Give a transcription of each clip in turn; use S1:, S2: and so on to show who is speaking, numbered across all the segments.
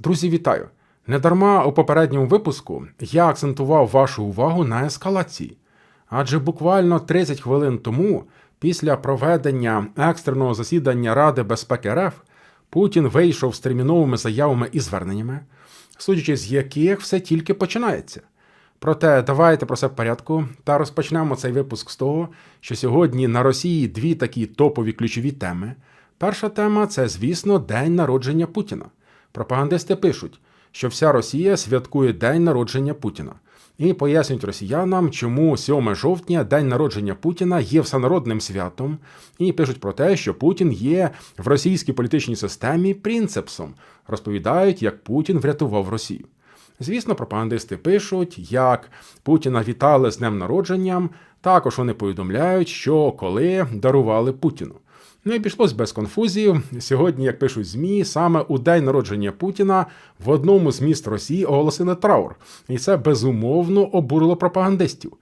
S1: Друзі, вітаю! Недарма у попередньому випуску я акцентував вашу увагу на ескалації. Адже буквально 30 хвилин тому, після проведення екстреного засідання Ради безпеки РФ, Путін вийшов з терміновими заявами і зверненнями, судячи з яких все тільки починається. Проте давайте про все в порядку та розпочнемо цей випуск з того, що сьогодні на Росії дві такі топові ключові теми. Перша тема це, звісно, день народження Путіна. Пропагандисти пишуть, що вся Росія святкує день народження Путіна. І пояснюють росіянам, чому 7 жовтня, день народження Путіна, є всенародним святом, і пишуть про те, що Путін є в російській політичній системі принципсом, розповідають, як Путін врятував Росію. Звісно, пропагандисти пишуть, як Путіна вітали з днем народженням. Також вони повідомляють, що коли дарували Путіну. Не обійшлось без конфузії. Сьогодні, як пишуть ЗМІ, саме у день народження Путіна в одному з міст Росії оголосили траур, і це безумовно обурило пропагандистів.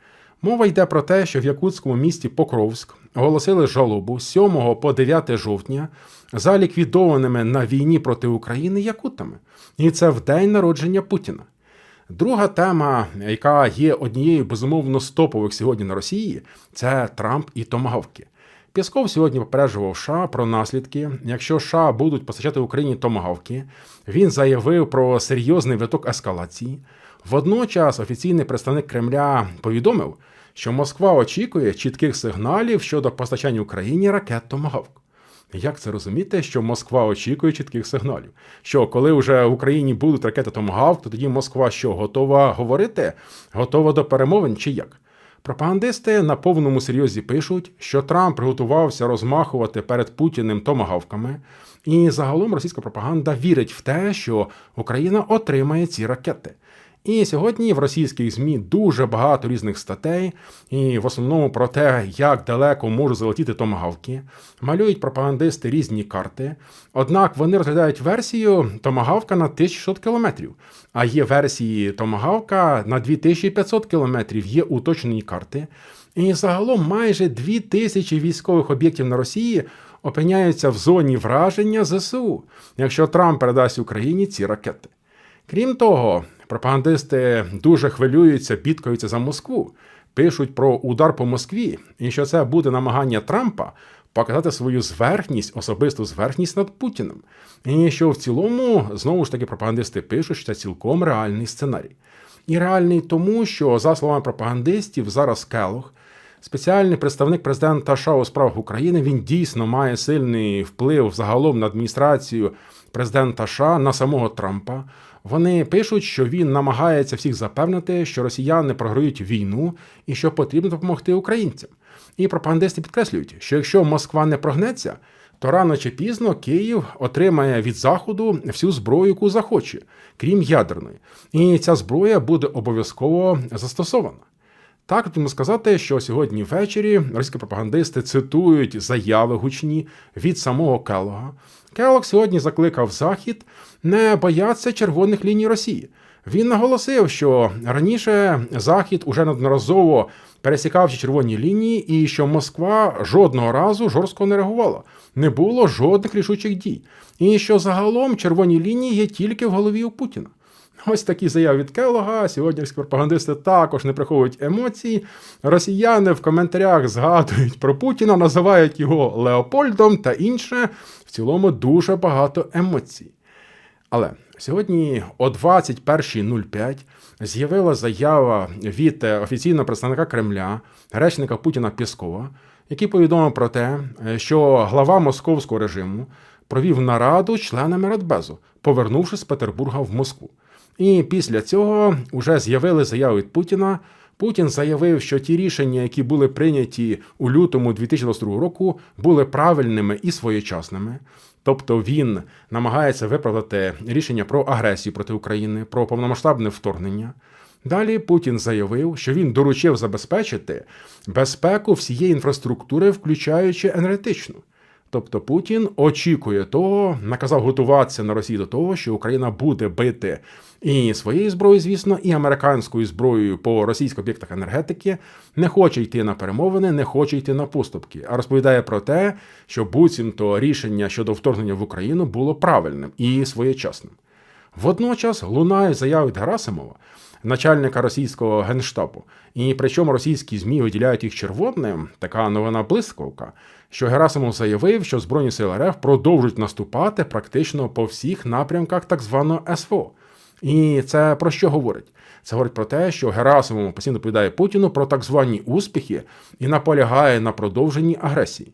S1: Мова йде про те, що в якутському місті Покровськ оголосили жалобу 7 по 9 жовтня за ліквідованими на війні проти України якутами. І це в день народження Путіна. Друга тема, яка є однією безумовно стопових сьогодні на Росії, це Трамп і Томагавки. Пісков сьогодні попереджував США про наслідки. Якщо США будуть постачати Україні томагавки, він заявив про серйозний виток ескалації. Водночас офіційний представник Кремля повідомив, що Москва очікує чітких сигналів щодо постачання Україні ракет Томагавк. Як це розуміти, що Москва очікує чітких сигналів? Що коли вже в Україні будуть ракети Томагавк, то тоді Москва що готова говорити? Готова до перемовин чи як? Пропагандисти на повному серйозі пишуть, що Трамп приготувався розмахувати перед Путіним томагавками, і загалом російська пропаганда вірить в те, що Україна отримає ці ракети. І сьогодні в російських ЗМІ дуже багато різних статей, і в основному про те, як далеко можуть залетіти томагавки, малюють пропагандисти різні карти. Однак вони розглядають версію томагавка на 1600 кілометрів, а є версії томагавка на 2500 кілометрів, є уточнені карти. І загалом майже 2000 військових об'єктів на Росії опиняються в зоні враження ЗСУ, якщо Трамп передасть Україні ці ракети. Крім того, пропагандисти дуже хвилюються, бідкаються за Москву, пишуть про удар по Москві, і що це буде намагання Трампа показати свою зверхність, особисту зверхність над Путіним. І що в цілому, знову ж таки, пропагандисти пишуть, що це цілком реальний сценарій. І реальний тому, що, за словами пропагандистів, зараз Келох, спеціальний представник президента США у справах України, він дійсно має сильний вплив загалом на адміністрацію президента США на самого Трампа. Вони пишуть, що він намагається всіх запевнити, що росіяни програють війну і що потрібно допомогти українцям. І пропагандисти підкреслюють, що якщо Москва не прогнеться, то рано чи пізно Київ отримає від Заходу всю зброю, яку захоче, крім ядерної. І ця зброя буде обов'язково застосована. Так, потрібно сказати, що сьогодні ввечері російські пропагандисти цитують заяви гучні від самого Келога. Келог сьогодні закликав Захід не боятися червоних ліній Росії. Він наголосив, що раніше Захід уже неодноразово пересікав червоні лінії, і що Москва жодного разу жорстко не реагувала, не було жодних рішучих дій, і що загалом червоні лінії є тільки в голові у Путіна. Ось такі заяви від Келога. Сьогодні пропагандисти також не приховують емоції. Росіяни в коментарях згадують про Путіна, називають його Леопольдом та інше. В цілому дуже багато емоцій. Але сьогодні о 21.05 з'явила заява від офіційного представника Кремля, речника Путіна Піскова, який повідомив про те, що глава московського режиму провів нараду членами Радбезу, повернувшись з Петербурга в Москву. І після цього вже з'явили заяви від Путіна. Путін заявив, що ті рішення, які були прийняті у лютому 2022 року, були правильними і своєчасними. Тобто він намагається виправдати рішення про агресію проти України, про повномасштабне вторгнення. Далі Путін заявив, що він доручив забезпечити безпеку всієї інфраструктури, включаючи енергетичну. Тобто Путін очікує того, наказав готуватися на Росію до того, що Україна буде бити і своєю зброєю, звісно, і американською зброєю по російських об'єктах енергетики, не хоче йти на перемовини, не хоче йти на поступки, а розповідає про те, що буцімто рішення щодо вторгнення в Україну було правильним і своєчасним. Водночас лунають заяви Герасимова, начальника російського генштабу, і причому російські змі виділяють їх червоним. Така новина блискавка, що Герасимов заявив, що збройні сили РФ продовжують наступати практично по всіх напрямках так званого СВО. І це про що говорить? Це говорить про те, що Герасимов постійно доповідає Путіну про так звані успіхи і наполягає на продовженні агресії.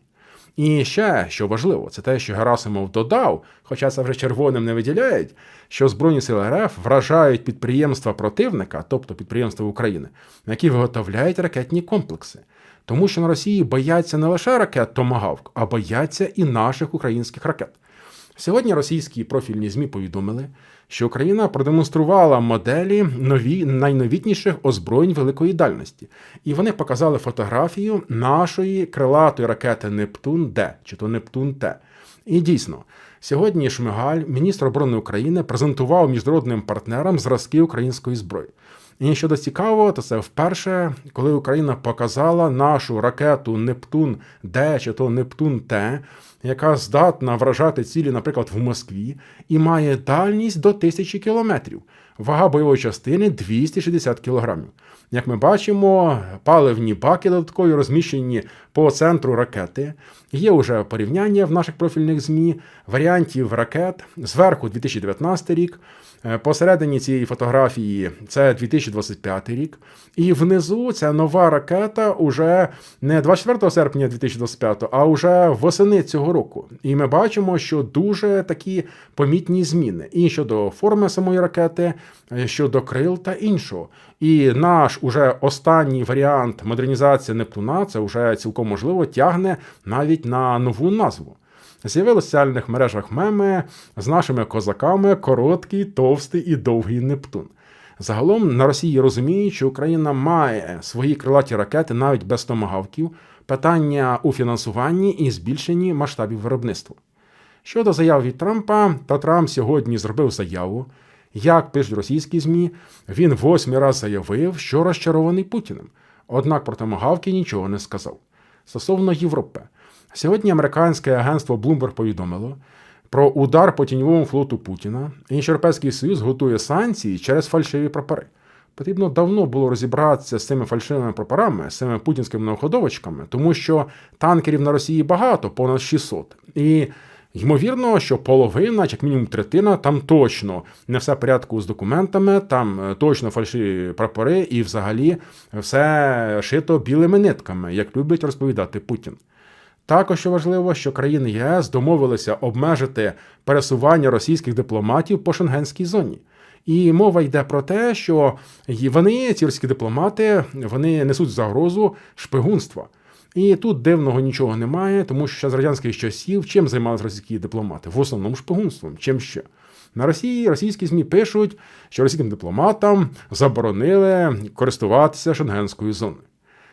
S1: І ще що важливо, це те, що Герасимов додав, хоча це вже червоним не виділяють, що Збройні сили РФ вражають підприємства противника, тобто підприємства України, які виготовляють ракетні комплекси. Тому що на Росії бояться не лише ракет Томагавк, а бояться і наших українських ракет. Сьогодні російські профільні ЗМІ повідомили, що Україна продемонструвала моделі нові найновітніших озброєнь великої дальності, і вони показали фотографію нашої крилатої ракети Нептун Д чи то Нептун Т. І дійсно, сьогодні Шмигаль, міністр оборони України, презентував міжнародним партнерам зразки української зброї. І щодо цікавого, то це вперше, коли Україна показала нашу ракету Нептун Д чи то Нептун Т, яка здатна вражати цілі, наприклад, в Москві, і має дальність до тисячі кілометрів. Вага бойової частини 260 кілограмів. Як ми бачимо, паливні баки додаткові розміщені по центру ракети. Є вже порівняння в наших профільних ЗМІ, варіантів ракет зверху 2019 рік. Е, посередині цієї фотографії це 2025 рік. І внизу ця нова ракета уже не 24 серпня 2025, а вже восени цього року. І ми бачимо, що дуже такі помітні зміни і щодо форми самої ракети, е, щодо крил та іншого. І наш уже останній варіант модернізації Нептуна це вже цілком можливо тягне навіть на нову назву. З'явилися в соціальних мережах меми з нашими козаками короткий, товстий і довгий Нептун. Загалом на Росії розуміють, що Україна має свої крилаті ракети навіть без томагавків, питання у фінансуванні і збільшенні масштабів виробництва. Щодо заяв від Трампа, то Трамп сьогодні зробив заяву. Як пишуть російські ЗМІ, він восьмий раз заявив, що розчарований Путіним. Однак про томагавки нічого не сказав. Стосовно Європи, сьогодні американське агентство Bloomberg повідомило про удар по тіньовому флоту Путіна, і Європейський Союз готує санкції через фальшиві прапори. Потрібно давно було розібратися з цими фальшивими прапорами, з цими путінськими науходовочками, тому що танкерів на Росії багато, понад 600. І Ймовірно, що половина, як мінімум третина, там точно не все в порядку з документами, там е, точно фальшиві прапори, і взагалі все шито білими нитками, як любить розповідати Путін. Також важливо, що країни ЄС домовилися обмежити пересування російських дипломатів по шенгенській зоні. І мова йде про те, що вони, ці російські дипломати, вони несуть загрозу шпигунства. І тут дивного нічого немає, тому що з радянських часів чим займалися російські дипломати? В основному шпигунством. Чим ще? На Росії російські ЗМІ пишуть, що російським дипломатам заборонили користуватися шенгенською зоною.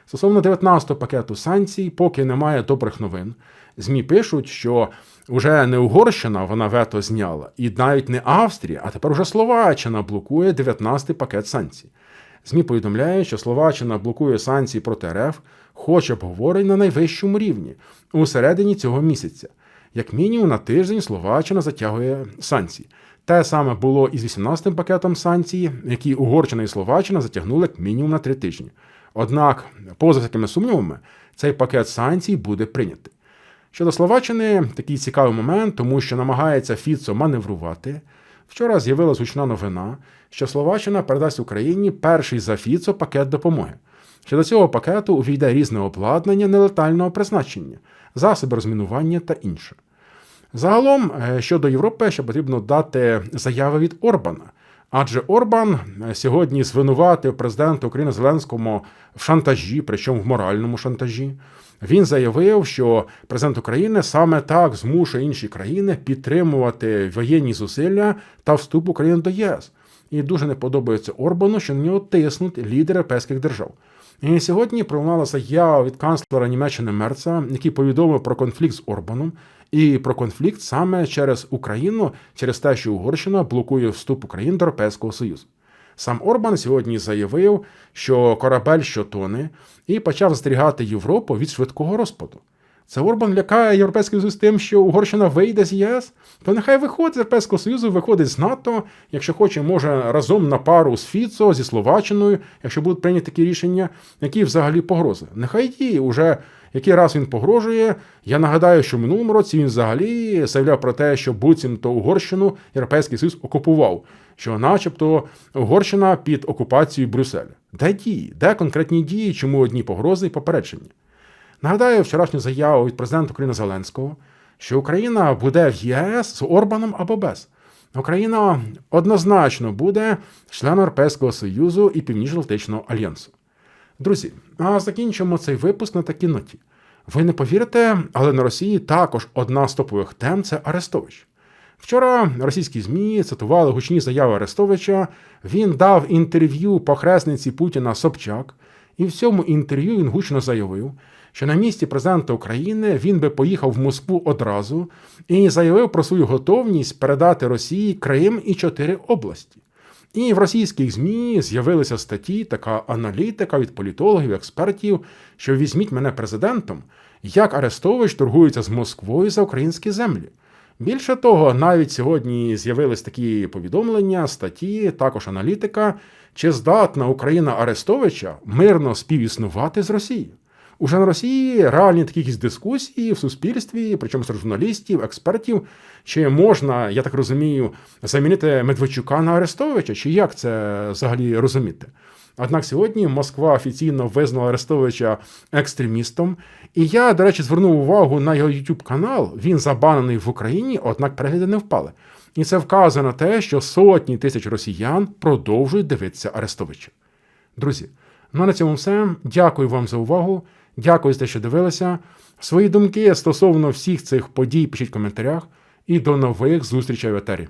S1: Стосовно 19-го пакету санкцій, поки немає добрих новин. ЗМІ пишуть, що вже не Угорщина вона вето зняла, і навіть не Австрія, а тепер уже Словаччина блокує 19-й пакет санкцій. ЗМІ повідомляють, що Словаччина блокує санкції проти РФ, хоч обговорень на найвищому рівні у середині цього місяця. Як мінімум на тиждень Словаччина затягує санкції. Те саме було і з 18-м пакетом санкцій, які Угорщина і Словаччина затягнули як мінімум на три тижні. Однак, поза всякими сумнівами, цей пакет санкцій буде прийнятий. Щодо Словаччини, такий цікавий момент, тому що намагається Фіцо маневрувати. Вчора з'явилася гучна новина, що Словаччина передасть Україні перший за Фіцо пакет допомоги. Що до цього пакету увійде різне обладнання нелетального призначення, засоби розмінування та інше. Загалом, е, щодо Європи, ще потрібно дати заяви від Орбана. Адже Орбан сьогодні звинуватив президента України Зеленському в шантажі, причому в моральному шантажі. Він заявив, що президент України саме так змушує інші країни підтримувати воєнні зусилля та вступ України до ЄС. І дуже не подобається Орбану, що на нього тиснуть лідери європейських держав. І сьогодні пролунала заява від канцлера Німеччини Мерца, який повідомив про конфлікт з Орбаном і про конфлікт саме через Україну, через те, що Угорщина блокує вступ України до Європейського Союзу. Сам Орбан сьогодні заявив, що корабель що тоне, і почав застерігати Європу від швидкого розпаду. Це Орбан лякає Європейський Союз тим, що Угорщина вийде з ЄС. То нехай виходить з Європейського Союзу, виходить з НАТО. Якщо хоче, може разом на пару з Фіцо, зі Словаччиною, якщо будуть прийняті такі рішення, які взагалі погрози. Нехай діє уже. Який раз він погрожує, я нагадаю, що в минулому році він взагалі заявляв про те, що буцімто Угорщину Європейський Союз окупував, що, начебто, Угорщина під окупацією Брюсселя. Де дії? Де конкретні дії, чому одні погрози і попередження? Нагадаю вчорашню заяву від президента України Зеленського, що Україна буде в ЄС з Орбаном або без. Україна однозначно буде членом Європейського Союзу і Північно-Атлантичного альянсу. Друзі, а закінчимо цей випуск на такій ноті. Ви не повірите, але на Росії також одна з топових тем це Арестович. Вчора російські ЗМІ цитували гучні заяви Арестовича. Він дав інтерв'ю похресниці Путіна Собчак, і в цьому інтерв'ю він гучно заявив, що на місці президента України він би поїхав в Москву одразу і заявив про свою готовність передати Росії Крим і чотири області. І в російських ЗМІ з'явилися статті, така аналітика від політологів, експертів, що візьміть мене президентом, як Арестович торгується з Москвою за українські землі. Більше того, навіть сьогодні з'явились такі повідомлення, статті, також аналітика, чи здатна Україна Арестовича мирно співіснувати з Росією. Уже на Росії реальні такі якісь дискусії в суспільстві, причому серед журналістів, експертів, чи можна, я так розумію, замінити Медведчука на Арестовича, чи як це взагалі розуміти? Однак сьогодні Москва офіційно визнала Арестовича екстремістом. І я, до речі, звернув увагу на його YouTube канал. Він забанений в Україні, однак перегляди не впали. І це вказує на те, що сотні тисяч росіян продовжують дивитися Арестовича. Друзі, ну а на цьому все. Дякую вам за увагу. Дякую за те, що дивилися. Свої думки стосовно всіх цих подій пишіть в коментарях. І до нових зустрічей в етері.